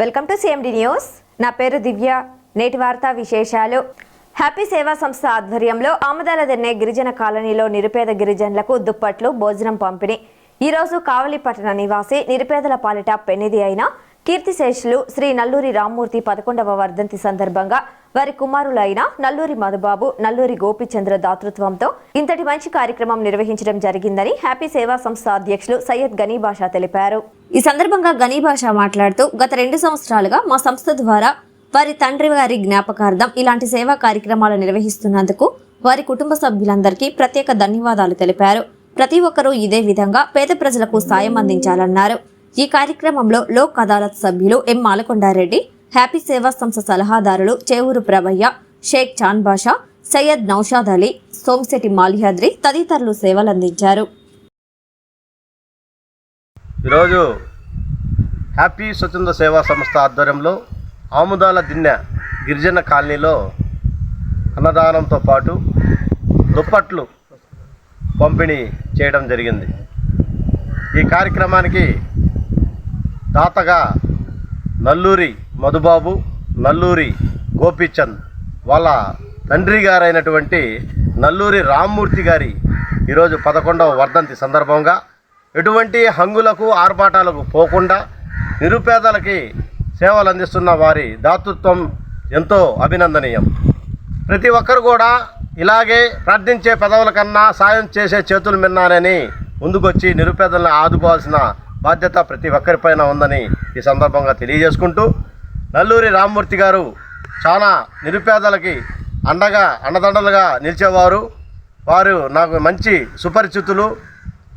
Welcome to CMD news నా పేరు దివ్య. నేటి వార్తా విశేషాలు. హ్యాపీ సేవా సంస్థ ఆధ్వర్యంలో ఆమదాలదెన్నె గిరిజన కాలనీలో నిరుపేద గిరిజనులకు దుప్పట్లు భోజనం పంపిణీ. ఈరోజు కావలిపట్టణ నివాసి నిరుపేదల పాలిట పెన్నిది అయిన కీర్తిశేషులు శ్రీ నల్లూరి రామ్మూర్తి పదకొండవ వర్ధంతి సందర్భంగా వారి కుమారులైన నల్లూరి మధుబాబు నల్లూరి గోపిచంద్ర దాతృత్వంతో ఇంతటి మంచి కార్యక్రమం నిర్వహించడం జరిగిందని హ్యాపీ సేవా సంస్థ అధ్యక్షులు సయ్యద్ గనీబాషా తెలిపారు. ఈ సందర్భంగా గనీబాషా మాట్లాడుతూ గత రెండు సంవత్సరాలుగా మా సంస్థ ద్వారా వారి తండ్రి వారి జ్ఞాపకార్థం ఇలాంటి సేవా కార్యక్రమాలు నిర్వహిస్తున్నందుకు వారి కుటుంబ సభ్యులందరికీ ప్రత్యేక ధన్యవాదాలు తెలిపారు. ప్రతి ఒక్కరూ ఇదే విధంగా పేద ప్రజలకు సాయం అందించాలన్నారు. ఈ కార్యక్రమంలో లోక్ అదాలత్ సభ్యులు ఎం మాలకొండారెడ్డి హ్యాపీ సేవా సంస్థ సలహాదారులు చేవూరు ప్రభయ్య షేక్ చాన్ బాషా సయ్యద్ నౌషాద్ అలీ సోమిశెట్టి మాల్యాద్రి తదితరులు సేవలందించారు. ఈరోజు హ్యాపీ స్వచ్ఛంద సేవా సంస్థ ఆధ్వర్యంలో ఆముదాల దిన్నె గిరిజన కాలనీలో అన్నదానంతో పాటు దుప్పట్లు పంపిణీ చేయడం జరిగింది. ఈ కార్యక్రమానికి దాతగా నల్లూరి మధుబాబు నల్లూరి గోపీచంద్ వాళ్ళ తండ్రి గారైనటువంటి నల్లూరి రామ్మూర్తి గారి ఈరోజు పదకొండవ వర్ధంతి సందర్భంగా ఎటువంటి హంగులకు ఆర్భాటాలకు పోకుండా నిరుపేదలకి సేవలు అందిస్తున్న వారి దాతృత్వం ఎంతో అభినందనీయం. ప్రతి ఒక్కరు కూడా ఇలాగే ప్రార్థించే పెదవుల కన్నా సాయం చేసే చేతులు మిన్నానని ముందుకొచ్చి నిరుపేదలను ఆదుకోవాల్సిన బాధ్యత ప్రతి ఒక్కరిపైన ఉందని ఈ సందర్భంగా తెలియజేసుకుంటూ నల్లూరి రామ్మూర్తి గారు చాలా నిరుపేదలకి అండగా అండదండలుగా నిలిచేవారు. వారు నాకు మంచి సుపరిచితులు.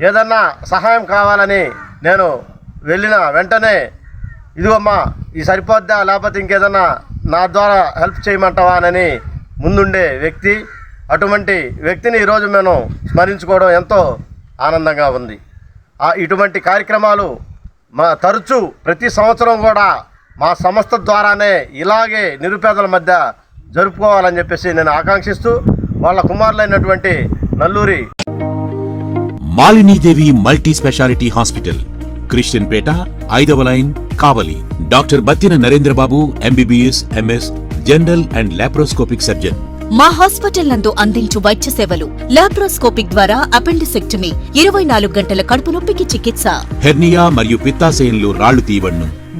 ఏదన్నా సహాయం కావాలని నేను వెళ్ళిన వెంటనే ఇదిగోమ్మా ఈ సరిపోద్దా? లేకపోతే ఇంకేదన్నా నా ద్వారా హెల్ప్ చేయమంటావా? అని ముందుండే వ్యక్తి. అటువంటి వ్యక్తిని ఈరోజు మేము స్మరించుకోవడం ఎంతో ఆనందంగా ఉంది. ఆ ఇటువంటి కార్యక్రమాలు మా తరచూ ప్రతి సంవత్సరం కూడా మా సంస్థ ద్వారానే ఇలాగే నిరుపేదల మధ్య జరుపుకోవాలని చెప్పేసి నేను ఆకాంక్షిస్తూ వాళ్ళ కుమారులైనటువంటి Nalluri Malinidevi multi speciality hospital Christian పేట ఐదవ line Kavali. Doctor Battina Narendrababu MBBS MS general and laparoscopic surgeon. మా హాస్పిటల్ నందు అందించు వైద్య సేవలు. లాప్రోస్కోపిక్ ద్వారా అపెండిసెక్టమీ ఇరవై నాలుగు గంటల కడుపు నొప్పికి చికిత్స. హెర్నియా మరియు పిత్తాశయంలో రాళ్ళు తీయవన్ను